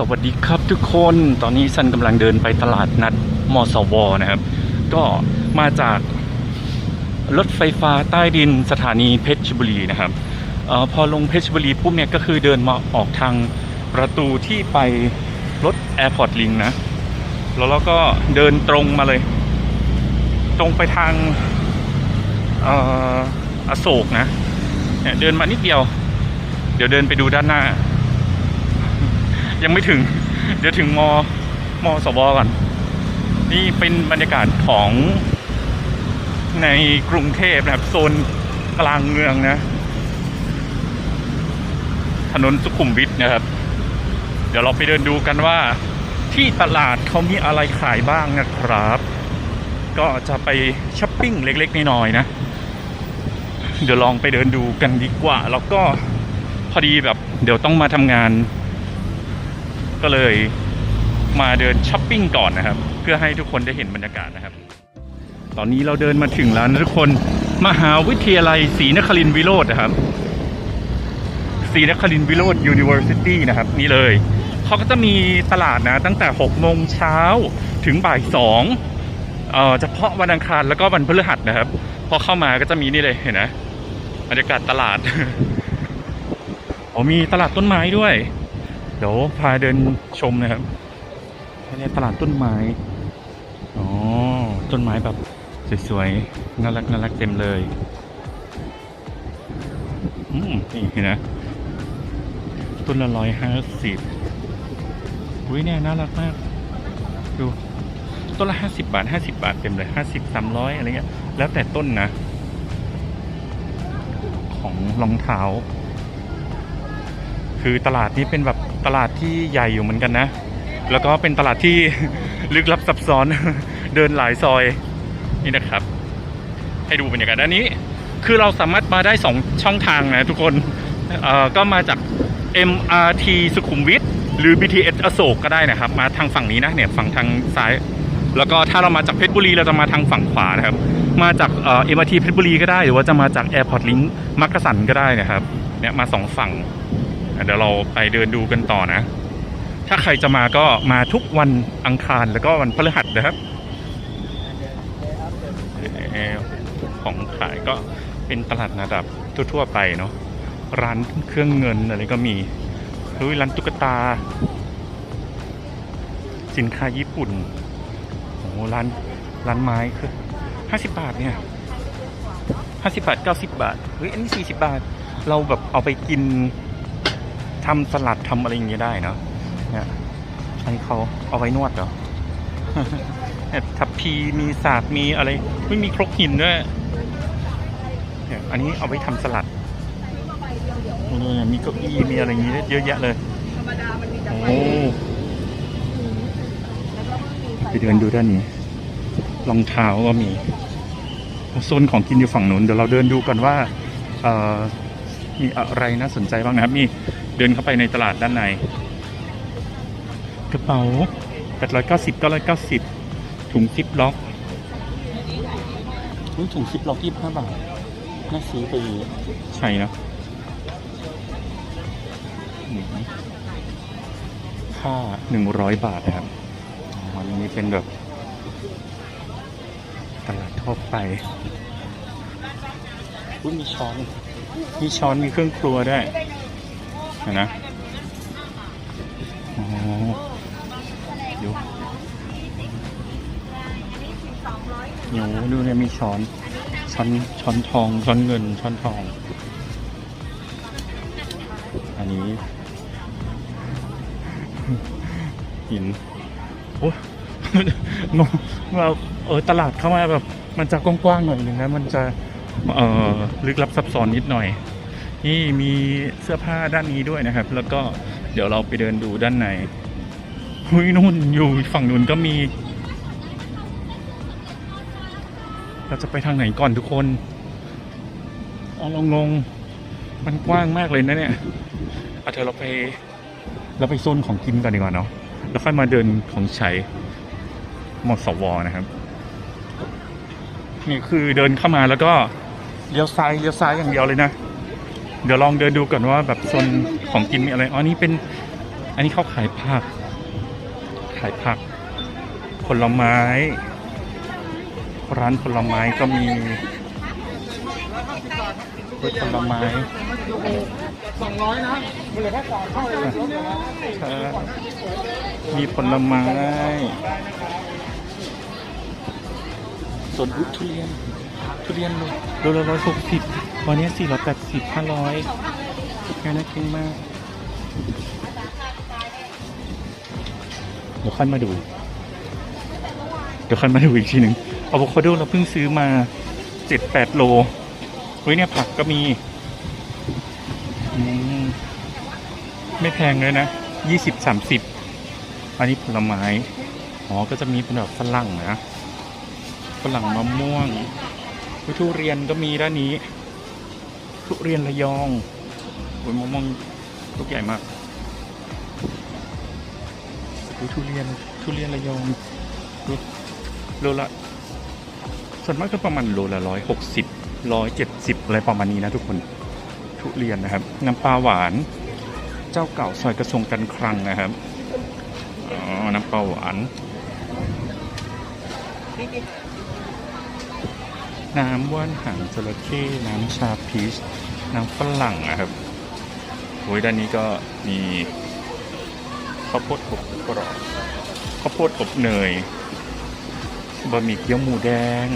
สวัสดีครับทุกคนตอนนี้ซันกำลังเดินไปตลาดนัดมอสวนะครับ ก็มาจากรถไฟฟ้าใต้ดินสถานีเพชรบุรีนะครับออพอลงเพชรบุรีปุ๊บเนี่ยก็คือเดินมาออกทางประตูที่ไปรถ Airport Link นะ แล้วเราก็เดินตรงมาเลย ตรงไปทางอออโศกนะเนี่ยเดินมานิดเดียว เดี๋ยวเดินไปดูด้านหน้า ยังไม่ถึง เดี๋ยวถึงมมสวก่อน นี่เป็นบรรยากาศของในกรุงเทพนะครับ โซนกลางเมืองนะ ถนนสุขุมวิทนะครับ เดี๋ยวเราไปเดินดูกันว่าที่ตลาดเขามีอะไรขายบ้างนะครับ ก็จะไปช้อปปิ้งเล็กๆน้อยๆนะ เดี๋ยวลองไปเดินดูกันดีกว่า แล้วก็พอดีแบบ เดี๋ยวต้องมาทำงาน ก็เลยมาเดินช้อปปิ้งก่อนนะครับ เพื่อให้ทุกคนได้เห็นบรรยากาศนะครับ ตอนนี้เราเดินมาถึงแล้วนะทุกคนมหาวิทยาลัยศรีนครินทรวิโรจน์นะครับศรีนครินทรวิโรจน์ University นะครับ นี่เลยเขาก็จะมีตลาดนะตั้งแต่6โมงเช้าถึงบ่าย2เอ่อเฉพาะวันอังคารแล้วก็วันพฤหัสนะครับ พอเข้ามาก็จะมีนี่เลยเห็นนะบรรยากาศตลาด อ๋อมีตลาดต้นไม้ด้วย เดี๋ยวพาเดินชมนะครับในตลาดต้นไม้ อ๋อ ต้นไม้แบบสวยๆ น่ารักน่ารักเต็มเลย อืม นี่เห็นนะ ต้นละร้อยห้าสิบอุ้ยเนี่ยน่ารักมาก ดู ต้นละห้าสิบบาทห้าสิบาทเต็มเลยห้าสิบสามร้อยอะไรเงี้ย แล้วแต่ต้นนะ ของรองเท้า คือตลาดนี้เป็นแบบ ตลาดที่ใหญ่อยู่เหมือนกันนะ แล้วก็เป็นตลาดที่ ลึกลับซับซ้อนเดินหลายซอยนี่นะครับ ให้ดูบรรยากาศอันนี้ คือเราสามารถมาได้2ช่องทางนะทุกคนก็มาจาก MRT สุขุมวิทหรือ BTS อโศกก็ได้นะครับ มาทางฝั่งนี้นะเนี่ยฝั่งทางซ้าย แล้วก็ถ้าเรามาจากเพชรบุรีเราจะมาทางฝั่งขวานะครับ มาจากเอ่อ MRT เพชรบุรีก็ได้หรือว่าจะมาจาก Airport Link มักกะสันก็ได้นะครับเนี่ยมาสองฝั่ง เดี๋ยวเราไปเดินดูกันต่อนะ ถ้าใครจะมาก็มาทุกวันอังคารแล้วก็วันพฤหัสนะครับ ของขายก็เป็นตลาดนัดแบทั่วๆไปเนาะร้านเครื่องเงินอะไรก็มีเฮ้ยร้านตุ๊กตา สินค้าญี่ปุ่นโอ้ร้านร้านไม้คือห้าสิบบาทเนี่ยห้าสิบาทเก้าสิบาทเฮ้ยอันนี้สี่สิบาท เราแบบเอาไปกิน ทำสลัดทำอะไรอย่างเงี้ยได้เนาะเนี่ยอันนี้เขาเอาไว้นวดเหรอเทับพีมีศาสากมีอะไร ไม่มีครกหินด้วยเนี่ยอันนี้เอาไว้ทำสลัดเนี่ยมีเก้าอี้มีอะไรอย่างงี้เยอะแยะเลยโอ้ไปเดินดูด้านนี้รองเท้าก็มีโซนของกินอยู่ฝั่งนู้นเดี๋ยวเราเดินดูก่อนว่าเอ่อมีอะไรน่าสนใจบ้างนะครับนี่ เดินเข้าไปในตลาดด้านใน กระเป๋า 890 990 ถุงซิปล็อกอุ๊ยถุงซิปล็อก25บาท น่าซื้อไปใช่เนอะอืมค่า100บาทนะครับอ๋ออันนี้เป็นแบบ ตลาดทั่วไปอุ้ยมีช้อน มีช้อนมีเครื่องครัวด้วยเห็นนะอ๋อเดี๋ยวเดี๋ยวดูเนี่ยมีช้อน ช้อนช้อนทอง ช้อนเงิน ช้อนทอง อันนี้หินโอ้ยงงว่าเออตลาดเข้ามาแบบ มันจะกว้างๆหน่อยหนึ่งนะ มันจะ เอ่อลึกลับซับซ้อนนิดหน่อย นี่มีเสื้อผ้าด้านนี้ด้วยนะครับ แล้วก็เดี๋ยวเราไปเดินดูด้านในหุ้ยนู่นอยู่ฝั่งนู้นก็มี เราจะไปทางไหนก่อนทุกคนอ๋อเรางงมันกว้างมากเลยนะเนี่ยเอาเธอเราไป เราไปโซนของกินก่อนดีกว่าเนาะแล้วค่อยมาเดินของใช้มสวนะครับ นี่คือเดินเข้ามาแล้วก็เลี้ยวซ้ายเลี้ยวซ้ายอย่างเดียวเลยนะ เดี๋ยวลองเดินดูก่อนว่าแบบโซนของกินมีอะไร อ๋อ นี่เป็น อันนี้เขาขายผัก ขายผัก ผลไม้ ร้านผลไม้ก็มีเฮ้ยผลไม้สองร้อยนะมันเหลือแค่สองเท่าเลยลดเหลือครับมีผลไม้ส่วนอุ๊ยทุเรียน ทุเรียนโลโลละร้อยหกสิบ วันนี้สี่ร้อยแปดสิบห้าร้อยแค่น่ากินมากเดี๋ยวค่อยมาดู เดี๋ยวค่อยมาดูอีกทีหนึ่งอะโวคาโดเราเพิ่งซื้อมาเจ็ดแปดโลเฮ้ยเนี่ยผักก็มีอืมไม่แพงเลยนะยี่สิบสามสิบอันนี้ผลไม้ อ๋อ ก็จะมีเป็นแบบฝรั่งนะ ฝรั่งมะม่วงทุเรียนก็มีด้านนี้ ทุเรียนระยองโอ้ยมะม่วงลูกใหญ่มากอุ๊ยทุเรียนทุเรียนระยองโลโลละส่วนมากก็ประมาณโลละร้อยหกสิบร้อยเจ็ดสิบอะไรประมาณนี้นะทุกคน ทุเรียนนะครับ น้ำปลาหวาน เจ้าเก่าซอยกระทรวงการคลังนะครับอ๋อน้ำปลาหวาน น้ำว่านหางจระเข้น้ำชาพีชน้ำฝรั่งนะครับโอ้ยด้านนี้ก็มีข้าวโพดอบกรอบข้าวโพดอบเนยบะหมี่เกี๊ยวหมูแดง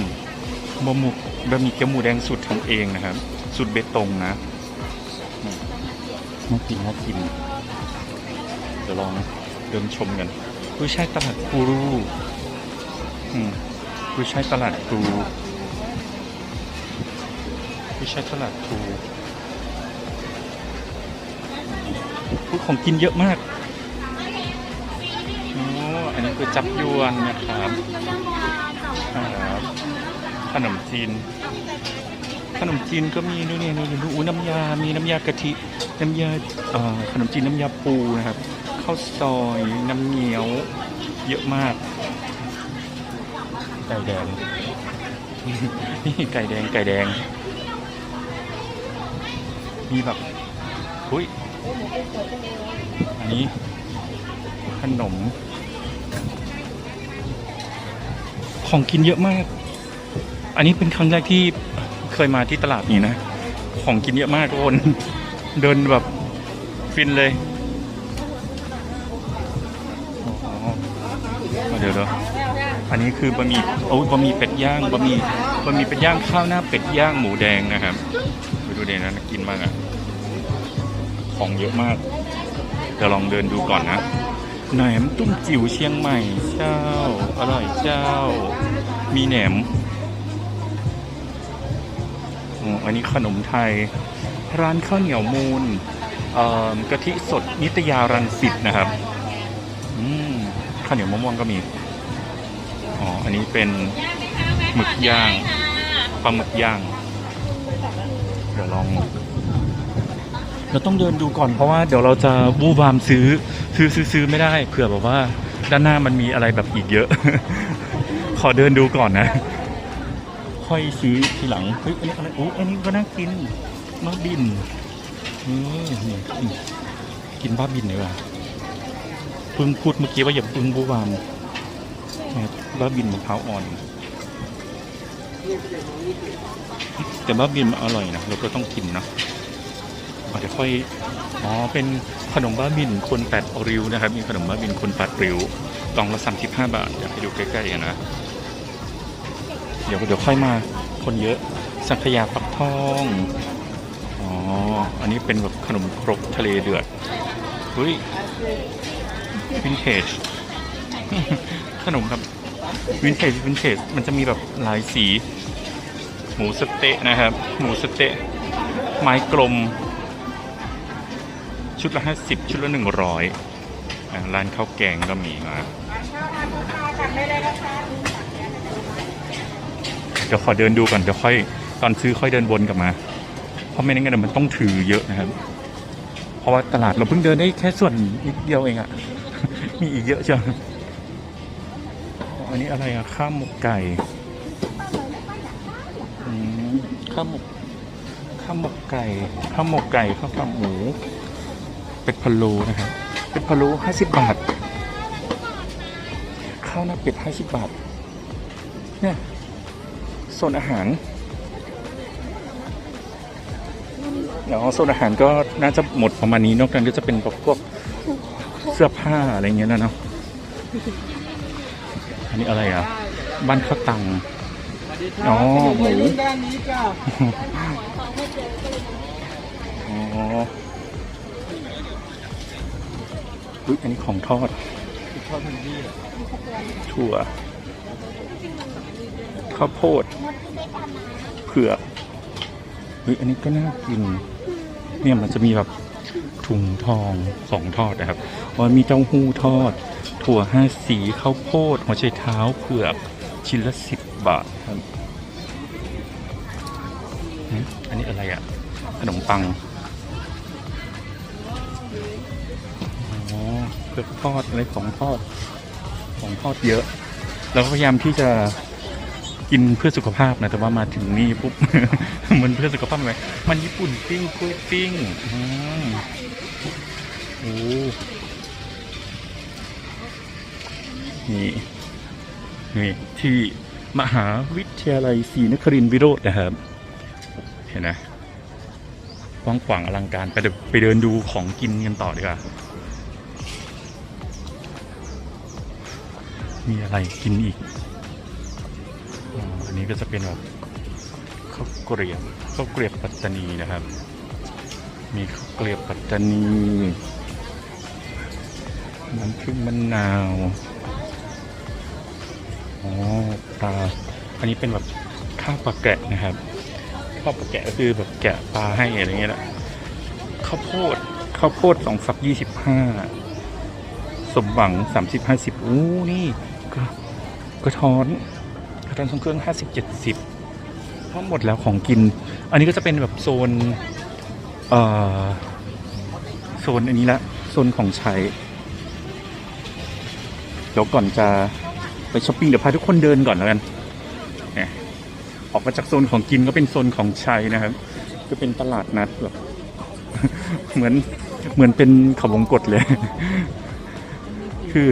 บะหมูบะหมี่เกี๊ยวหมูแดงสูตรทำเองนะครับสูตรเบตงนะน่ากินน่ากินเดี๋ยวลองเดินชมกันกุ้ยช่ายตลาดกูรูอืมกุ้ยช่ายตลาดกรู กุ้ยช่ายตลาดกูของกินเยอะมากโอ้อันนี้คือจับยวนนะครับครับขนมจีน ขนมจีนก็มีนู่นนี่นู่นนี่อู้น้ำยา มีน้ำยากะทิ น้ำยาขนมจีนน้ำยาปูนะครับ ข้าวซอย น้ำเงี้ยว เยอะมาก ไก่แดง นี่ไก่แดง ไก่แดง มีแบบอุ้ยอันนี้ ขนม ของกินเยอะมาก อันนี้เป็นครั้งแรกที่เคยมาที่ตลาดนี้นะ ของกินเยอะมากทุกคน เดินแบบฟินเลยเดี๋ยวเดี๋ยวอันนี้คือบะหมี่โอ้ยบะหมี่เป็ดย่างบะหมี่บะหมี่เป็ดย่างข้าวหน้าเป็ดย่างหมูแดงนะครับ ดูเด่นนะน่ากินมากอะของเยอะมากเดี๋ยวลองเดินดูก่อนนะแหนมตุ้มจิ๋วเชียงใหม่เจ้า อร่อยเจ้า มีแหนมอันนี้ขนมไทย ร้านข้าวเหนียวมูลกะทิสดนิตยารังสิตนะครับอืมข้าวเหนียวมะม่วงก็มี อ๋อ อันนี้เป็นหมึกย่างปลาหมึกย่าง ดี๋ยวลอง เราต้องเดินดูก่อนเพราะว่าเดี๋ยวเราจะบูบามซื้อซื้อซื้อซื้อไม่ได้เผื่อแบบว่าด้านหน้ามันมีอะไรแบบอีกเยอะ ขอเดินดูก่อนนะ ค่อยซื้อทีหลังเฮ้ยอันนี้อะไรอู้อันนี้ก็น่ากินบ้าบินอืมนี่อืมกินบ้าบินดีกว่าเพิ่งพูดเมื่อกี้ว่าอย่าเพิ่งบูบามเนี่ยบ้าบินมะพร้าวอ่อน แต่บ้าบินอร่อยนะเราก็ต้องกินนะอาจจะค่อยอ๋อเป็นขนมบ้าบินคนแปดริ้วนะครับ มีขนมบ้าบินคนแปดริ้วกล่องละสามสิบห้าบาทอยากให้ดูใกล้ๆกันนะ เดี๋ยวเดี๋ยวค่อยมาคนเยอะสังขยาปักทองอ๋ออันนี้เป็นแบบขนมครกทะเลเดือดเฮ้ยวินเทจขนมครับวินเทจวินเทจมันจะมีแบบหลายสี หมูสเต๊ะนะครับ หมูสเต๊ะไม้กลม ชุดละห้าสิบชุดละหนึ่งร้อยร้านข้าวแกงก็มีนะเดี๋ยวขอเดินดูก่อนเดี๋ยวค่อยตอนซื้อค่อยเดินวนกลับมา เพราะไม่งั้นเดี๋ยวมันต้องถือเยอะนะครับ เพราะว่าตลาดเราเพิ่งเดินได้แค่ส่วนนิดเดียวเองอะมีอีกเยอะจังอันนี้อะไรอะข้าวหมกไก่ ข้าวหมกข้าวหมกไก่ข้าวหมกไก่ข้าวขาหมู เป็ดพะโล้นะครับ เป็นพะโล้ห้าสิบบาท ข้าวหน้าเป็ดห้าสิบบาท เนี่ยโซนอาหารเดี๋ยวโซนอาหารก็น่าจะหมดประมาณนี้นอกนั้นก็จะเป็นพวกเสื้อผ้าอะไรเงี้ยนะเนาะ อันนี้อะไรอะ บ้านข้าวตัง อ๋อหมู วัยรุ่นด้านนี้จ้าอ๋ออุ๊ยอันนี้ของทอด ชอบมันดีอะถั่ว ข้าวโพด เผือกเฮ้ยอันนี้ก็น่ากิน เนี่ยมันจะมีแบบถุงทองของทอดนะครับว่ามีเต้าหู้ทอด ถั่วห้าสีข้าวโพดหัวไชเท้าเผือกชิ้นละสิบ บาทครับหึอันนี้อะไรอะ่ะ ขนมปังอ๋อเผือกทอดอะไรของทอด ของทอดเยอะ เราก็พยายามที่จะกินเพื่อสุขภาพนะ แต่ว่ามาถึงนี่ปุ๊บ มันเพื่อสุขภาพไหมมันญี่ปุ่นปิ้งกล้วยปิ้งอืมโอ้นี่ นี่ที่ มหาวิทยาลัยศรีนครินทรวิโรจน์นะครับ เห็นไหมกว้างขวางอลังการไปเดินไปเดินดูของกินกันต่อดีกว่า มีอะไรกินอีก อันนี้ก็จะเป็นแบบข้าวเกรียบข้าวเกรียบปัตตานีนะครับ มีข้าวเกรียบปัตตานีน้ำผึ้งมะนาว อ๋อปลาอันนี้เป็นแบบข้าวปลาแกะนะครับข้าวปลาแกะก็คือแบบแกะปลาให้อะไรเงี้ยแหละข้าวโพดข้าวโพดสองฝักยี่สิบห้าสมหวังสามสิบห้าสิบอู้นี่ก็กระท้อนกระท้อนทรงเครื่องห้าสิบเจ็ดสิบทั้งหมดแล้วของกิน อันนี้ก็จะเป็นแบบโซนเอ่อโซนอันนี้ละโซนของใช้เดี๋ยวก่อนจะ ไปช้อปปิ้งเดี๋ยวพาทุกคนเดินก่อนแล้วกันเนี่ยออกมาจากโซนของกินก็เป็นโซนของใช้นะครับ ก็เป็นตลาดนัดแบบเหมือนเหมือนเป็นขาวงกตเลย คือ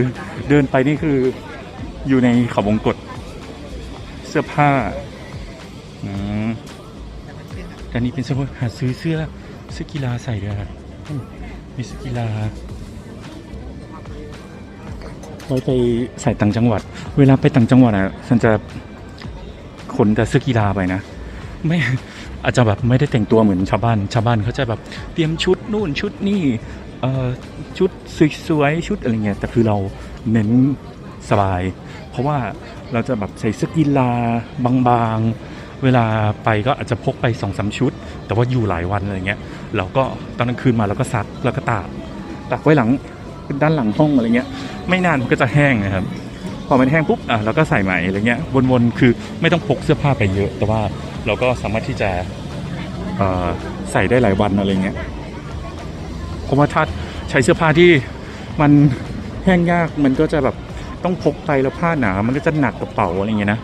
เดินไปนี่คืออยู่ในขาวงกตเสื้อผ้าอืมแต่นี่เป็นเสื้อผ้าหาซื้อเสื้อเสื้อกีฬาใส่ด้วยครับอืมมีเสื้อกีฬา ไว้ไปใส่ต่างจังหวัด เวลาไปต่างจังหวัดอะฉันจะขนแต่เสื้อกีฬาไปนะไม่อาจจะแบบไม่ได้แต่งตัวเหมือนชาวบ้าน ชาวบ้านเขาจะแบบเตรียมชุดนู่นชุดนี่เอ่อชุดสวยๆชุดอะไรเงี้ยแต่คือเราเน้นสบาย เพราะว่าเราจะแบบใส่เสื้อกีฬาบางๆ เวลาไปก็อาจจะพกไปสองสามชุด แต่ว่าอยู่หลายวันอะไรเงี้ยเราก็ตอนกลางคืนมาเราก็ซักแล้วก็ตากตากไว้หลัง ด้านหลังห้องอะไรเงี้ย ไม่นานมันก็จะแห้งนะครับ พอมันแห้งปุ๊บอะเราก็ใส่ใหม่อะไรเงี้ยวนๆคือไม่ต้องพกเสื้อผ้าไปเยอะ แต่ว่าเราก็สามารถที่จะใส่ได้หลายวันอะไรเงี้ยเพราะว่าถ้าใช้เสื้อผ้าที่มันแห้งยากมันก็จะแบบต้องพกไปแล้วผ้าหนา มันก็จะหนักกระเป๋าอะไรเงี้ยนะ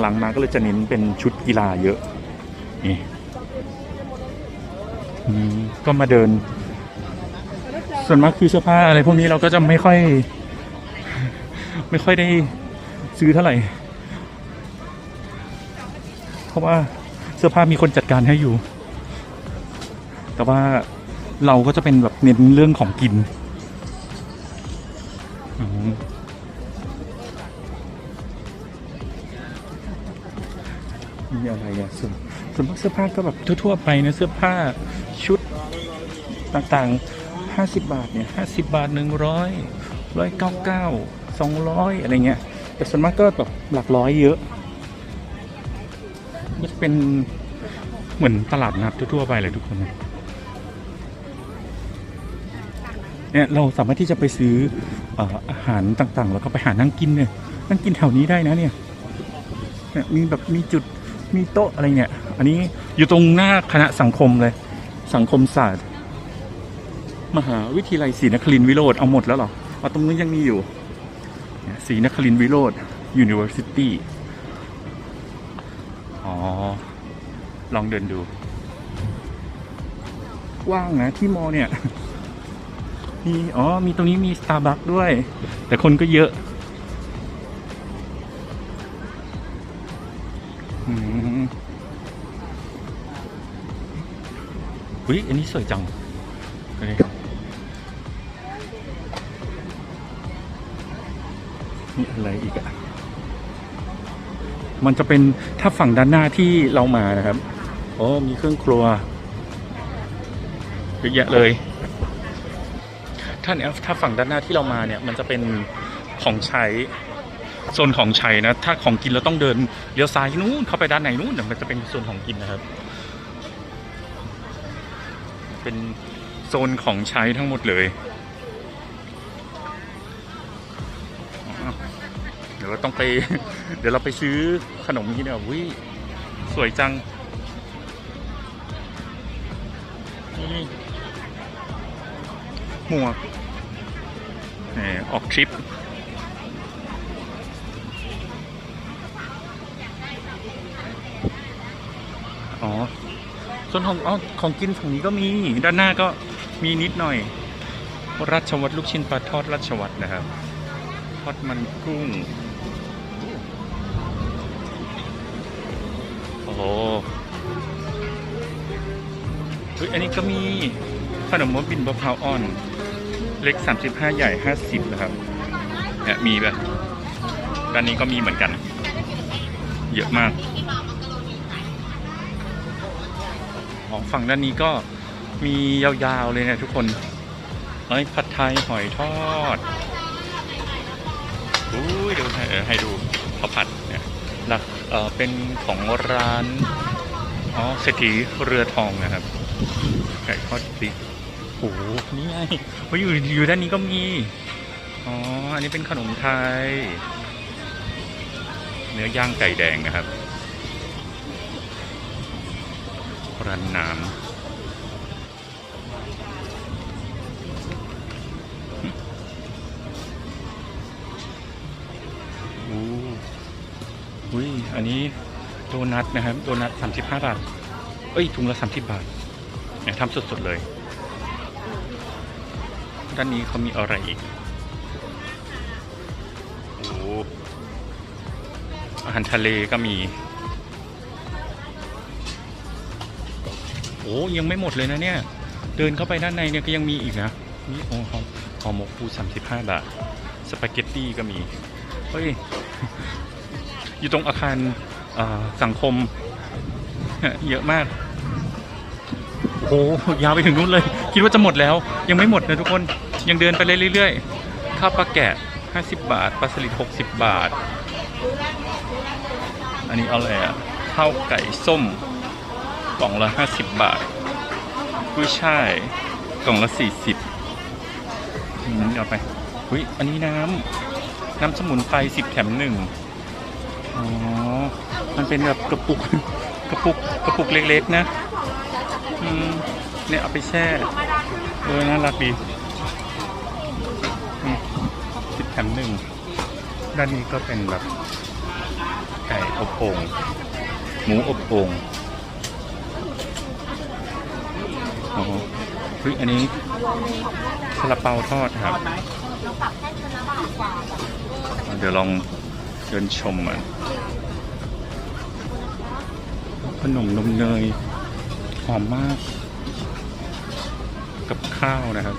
หลังๆมาก็เลยจะเน้นเป็นชุดกีฬาเยอะนี่ก็มาเดิน ส่วนมากคือเสื้อผ้าอะไรพวกนี้เราก็จะไม่ค่อย ไม่ค่อยได้ซื้อเท่าไหร่ เพราะว่าเสื้อผ้ามีคนจัดการให้อยู่ แต่ว่าเราก็จะเป็นแบบเน้นเรื่องของกินอืมมีอะไรอะส่วนส่วนมากเสื้อผ้าก็แบบทั่วๆไปนะเสื้อผ้าชุดต่างๆ ห้าสิบบาทเนี่ยห้าสิบบาทหนึ่งร้อยร้อยเก้าเก้าสองร้อยอะไรเงี้ย แต่ส่วนมากก็แบบหลักร้อยเยอะก็จะเป็นเหมือนตลาดนัดทั่วไปเลยทุกคนเนี่ยเราสามารถที่จะไปซื้ออออาหารต่างๆ แล้วก็ไปหานั่งกินเนี่ยนั่งกินแถวนี้ได้นะเนี่ยเนี่ยมีแบบมีจุดมีโต๊ะอะไรเนี่ย อันนี้อยู่ตรงหน้าคณะสังคมเลย สังคมศาสตร์ มหาวิทยาลัยศรีนครินทรวิโรธเอาหมดแล้วเหรอเอาตรงนู้ยังมีอยู่ศรีนครินทรวิโรธ University อ๋อ ลองเดินดูกว้างนะที่มอเนี่ยมีอ๋อ มีตรงนี้มีสตาร์บัคด้วย แต่คนก็เยอะอืมอุ้ยอันนี้สวยจังเฮ้ย มันจะเป็นถ้าฝั่งด้านหน้าที่เรามานะครับโอ้มีเครื่องครัวเยอะแยะเลยท่านเอฟถ้าฝั่งด้านหน้าที่เรามาเนี่ยมันจะเป็นของใช้โซนของใช้นะ ถ้าของกินเราต้องเดินเลี้ยวซ้ายนู้นเข้าไปด้านไหนนู้นเดี๋ยวมันจะเป็นโซนของกินนะครับ เป็นโซนของใช้ทั้งหมดเลย ต้องไป เดี๋ยวเราไปซื้อขนมนี้เนี่ยวิสวยจังนี่หมวกแหมออกทริปอ๋อ ส่วนของอ๋อของกินฝั่งนี้ก็มี ด้านหน้าก็มีนิดหน่อยราชวัตรลูกชิ้นปลาทอดราชวัตรนะครับ ทอดมันกุ้ง โอ้โหเฮ้ยอันนี้ก็มีขนมมดบินมะพร้าวอ่อน เล็ก 35 ใหญ่ 50 นะครับเนี่ยมีแบบด้านนี้ก็มีเหมือนกัน เยอะมากของฝั่งด้านนี้ก็มียาวๆเลยนะทุกคนเอ้ยผัดไทยหอยทอดอุ้ยเดี๋ยวให้ดู เออเป็นของร้านอ๋อเศรษฐีเรือทองนะครับไก่ทอดพริกโอ้โหนี่ไงเฮ้ยอยู่อยู่ด้านนี้ก็มีอ๋ออันนี้เป็นขนมไทย เนื้อย่างไก่แดงนะครับร้านน้ำ อันนี้โดนัทนะครับโดนัทสามสิบห้าบาท เอ้ยถุงละสามสิบบาทเนี่ยทำสดๆเลย ด้านนี้เขามีอะไรอีก โอ้อาหารทะเลก็มี โอ้ยังไม่หมดเลยนะเนี่ย เดินเข้าไปด้านในเนี่ยก็ยังมีอีกนะนี่โอ้หอมหอมหมกปูสามสิบห้าบาท สปาเกตตี้ก็มี เฮ้ย อยู่ตรงอาคารสังคม เยอะมากโอ้โหยาวไปถึงนู้นเลย คิดว่าจะหมดแล้ว ยังไม่หมดนะทุกคนยังเดินไปเรื่อยๆข้าวปลาแกะ 50 บาทปลาสลิด60 บาท อันนี้เอาอะไรอะข้าวไก่ส้มกล่องละ 50 บาทกุ้ยช่ายกล่องละ 40อืมเอาไปอุ้ยอันนี้น้ำน้ำสมุนไพร10 แถมหนึ่ง อ๋อ มันเป็นแบบกระปุก กระปุก กระปุกเล็กๆนะ อืม เนี่ยเอาไปแช่ เออ น่ารักดีสิบแถมหนึ่ง ด้านนี้ก็เป็นแบบไก่อบโอ่งหมูอบโอ่งอ๋อเฮ้ยอันนี้ซาลาเปาทอดครับ เดี๋ยวลอง เดินชมอะขนมนมเนยหอมมาก กับข้าวนะครับ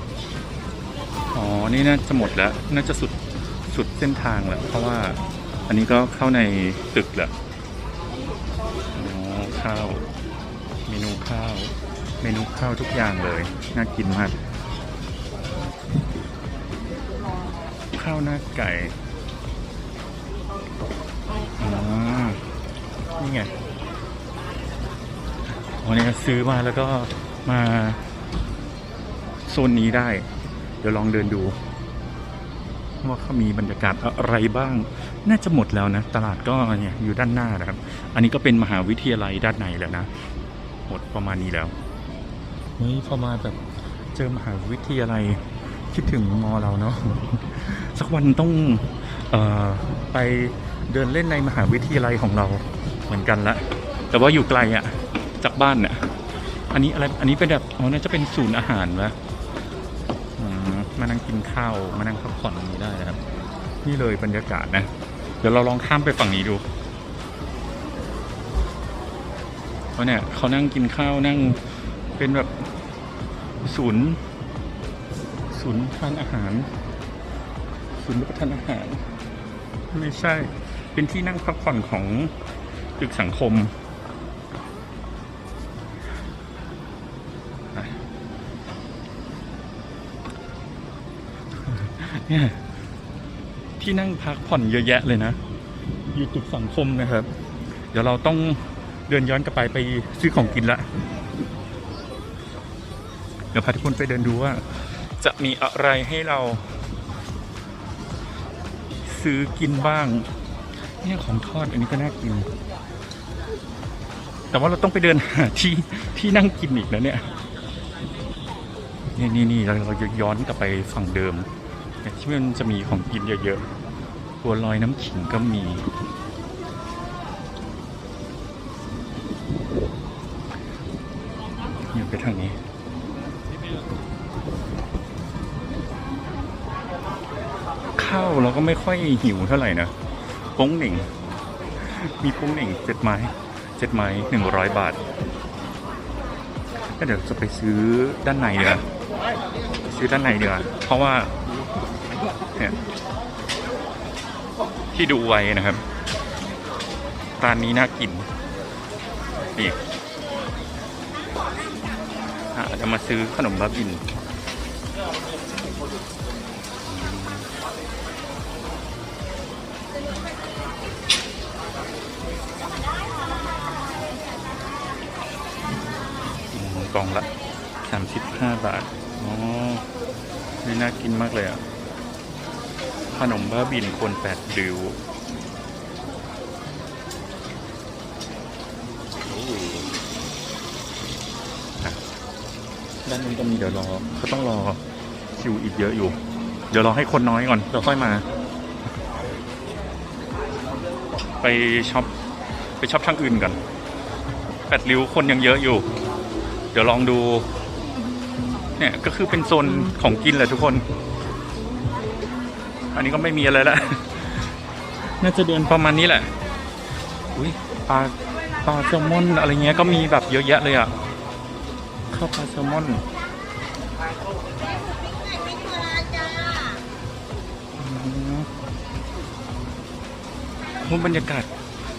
อ๋อ นี่น่าจะหมดแล้ว น่าจะสุดสุดเส้นทางแล้ว เพราะว่าอันนี้ก็เข้าในตึกแล้วอ๋อข้าว เมนูข้าว เมนูข้าวทุกอย่างเลย น่ากินมาก ข้าวหน้าไก่ นี่ไงอ๋อเนี่ยซื้อมาแล้วก็มาโซนนี้ได้ เดี๋ยวลองเดินดู ว่าเขามีบรรยากาศอะไรบ้าง น่าจะหมดแล้วนะ ตลาดก็เนี่ยอยู่ด้านหน้านะครับ อันนี้ก็เป็นมหาวิทยาลัยด้านในแล้วนะ หมดประมาณนี้แล้วเฮ้ยพอมาแบบเจอมหาวิทยาลัยคิดถึงมอเราเนาะสักวันต้องออไปเดินเล่นในมหาวิทยาลัยของเรา เหมือนกันละ แต่ว่าอยู่ไกลอะจากบ้านเนี่ยอันนี้อะไร อันนี้เป็นแบบ อ๋อ น่าจะเป็นศูนย์อาหารวะอืมกินข้าว มานั่งพักผ่อนตรงนี้ได้นะครับ นี่เลยบรรยากาศนะ เดี๋ยวเราลองข้ามไปฝั่งนี้ดูเพราเนี่ยเขานั่งกินข้าวนั่งเป็นแบบศูนย์ศูนย์ทานอาหาร ศูนย์รับประทานอาหาร ไม่ใช่ เป็นที่นั่งพักผ่อนของ ตึกสังคม เนี่ยที่นั่งพักผ่อนเยอะแยะเลยนะ อยู่ตึกสังคมนะครับ เดี๋ยวเราต้องเดินย้อนกลับไปไปซื้อของกินละ เดี๋ยวพาทุกคนไปเดินดูว่า จะมีอะไรให้เรา ซื้อกินบ้างเนี่ยของทอดอันนี้ก็น่ากิน แต่ว่าเราต้องไปเดินหาที่ที่นั่งกินอีกนะเนี่ย นี่นี่นี่เราเราจะย้อนกลับไปฝั่งเดิมที่มันจะมีของกินเยอะๆบัวลอยน้ำขิงก็มี อยู่ไปทางนี้ข้าวเราก็ไม่ค่อยหิวเท่าไหร่นะโป้งหนึ่ง มีโป้งหนึ่งเจ็ดไม้ เจ็ดไม้หนึ่งร้อยบาทก็เดี๋ยวจะไปซื้อด้านในเนีกว่ยซื้อด้านในเนีกว่ยเพราะว่าเนี่ยที่ดูไว้นะครับร้านนี้น่ากินนี่อะจะมาซื้อขนมบ้าบิน กล่องละสามสิบห้าบาท อ๋อนี่น่ากินมากเลยอะ ขนมบ้าบินคนแปดริ้วโอ้อะด้านนู้นก็มีเดี๋ยวรอเขาต้องรอคิวอีกเยอะอยู่ เดี๋ยวรอให้คนน้อยก่อนแล้วค่อยมา ไปช็อปไปช็อปช่างอื่นกันแปดริ้วคนยังเยอะอยู่ เดี๋ยวลองดู เนี่ยก็คือเป็นโซนของกินแหละทุกคน อันนี้ก็ไม่มีอะไรล้วน่าจะเดินประมาณนี้แหละ อุ้ยปลาปลาแซลมอนอะไรเงี้ยก็มีแบบเยอะแยะเลยอะ ข้าวปลาแซลมอนอืมบรรยากาศ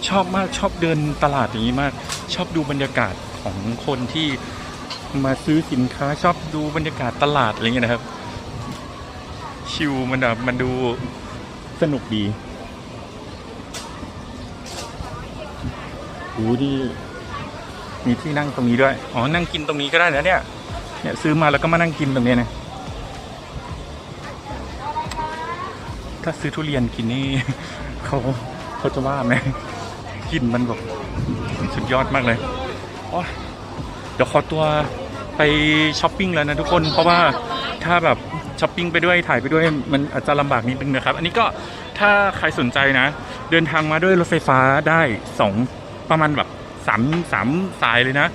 ชอบมากชอบเดินตลาดอย่างนี้มาก ชอบดูบรรยากาศของคนที่ มาซื้อสินค้าชอบดูบรรยากาศตลาดอะไรเงี้ยนะครับ ชิวมันแบบมันดูสนุกดีดูดิมีที่นั่งตรงนี้ด้วย อ๋อ นั่งกินตรงนี้ก็ได้นะเนี่ย เนี่ยซื้อมาแล้วก็มานั่งกินตรงนี้นะ ถ้าซื้อทุเรียนกินนี่เขาเขาจะว่าไหมกลินมันแบบสุดยอดมากเลยอ๊ยเดี๋ยวขอตัวไปช้อปปิ้งแล้วนะทุกคน เพราะว่าถ้าแบบช้อปปิ้งไปด้วยถ่ายไปด้วยมันอาจจะลำบากนิดนึงนะครับ อันนี้ก็ถ้าใครสนใจนะ เดินทางมาด้วยรถไฟฟ้าได้สองประมาณแบบสามสามสายเลยนะ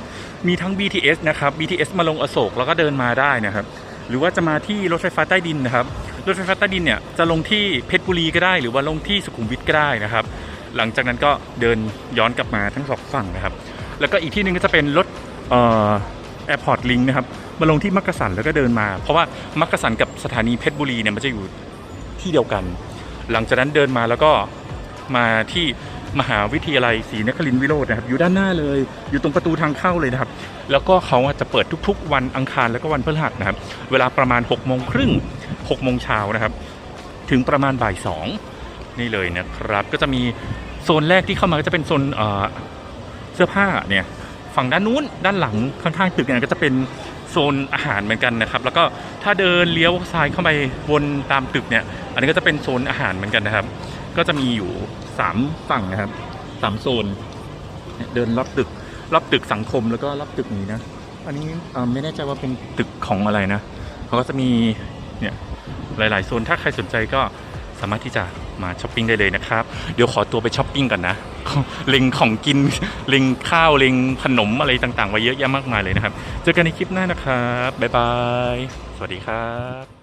มีทั้ง BTS นะครับ BTS มาลงอโศกแล้วก็เดินมาได้นะครับ หรือว่าจะมาที่รถไฟฟ้าใต้ดินนะครับ รถไฟฟ้าใต้ดินเนี่ยจะลงที่เพชรบุรีก็ได้ หรือว่าลงที่สุขุมวิทก็ได้นะครับ หลังจากนั้นก็เดินย้อนกลับมาทั้งสองฝั่งนะครับ แล้วก็อีกที่หนึ่งก็จะเป็นรถ แอร์พอร์ตลิงนะครับมาลงที่มักกะสันแล้วก็เดินมา เพราะว่ามักกะสันกับสถานีเพชรบุรีเนี่ยมันจะอยู่ที่เดียวกัน หลังจากนั้นเดินมาแล้วก็มาที่มหาวิทยาลัยศรีนครินทรวิโรจน์นะครับอยู่ด้านหน้าเลย อยู่ตรงประตูทางเข้าเลยนะครับ แล้วก็เขาจะเปิดทุกๆ วันอังคารแล้วก็วันพฤหัสนะครับ เวลาประมาณ6กโมงครึ่งหกโมงเช้านะครับ ถึงประมาณบ่ายสองนี่เลยนะครับ ก็จะมีโซนแรกที่เข้ามาก็จะเป็นโซนเอ่อเสื้อผ้าเนี่ย ฝั่งด้านนู้นด้านหลังข้างๆตึกเนี่ยก็จะเป็นโซนอาหารเหมือนกันนะครับ แล้วก็ถ้าเดินเลี้ยวซ้ายเข้าไปวนตามตึกเนี่ย อันนี้ก็จะเป็นโซนอาหารเหมือนกันนะครับ ก็จะมีอยู่สามฝั่งนะครับสามโซน เดินรอบตึกรอบตึกสังคมแล้วก็รอบตึกนี้นะ อันนี้ไม่แน่ใจว่าเป็นตึกของอะไรนะเขาก็จะมีเนี่ยหลาย ๆ โซนถ้าใครสนใจก็ สามารถที่จะมาช้อปปิ้งได้เลยนะครับ เดี๋ยวขอตัวไปช้อปปิ้งก่อนนะเล็งของกินเล็งข้าวเล็งขนมอะไรต่างๆไว้เยอะแยะมากมายเลยนะครับ เจอกันในคลิปหน้านะครับบ๊ายบายสวัสดีครับ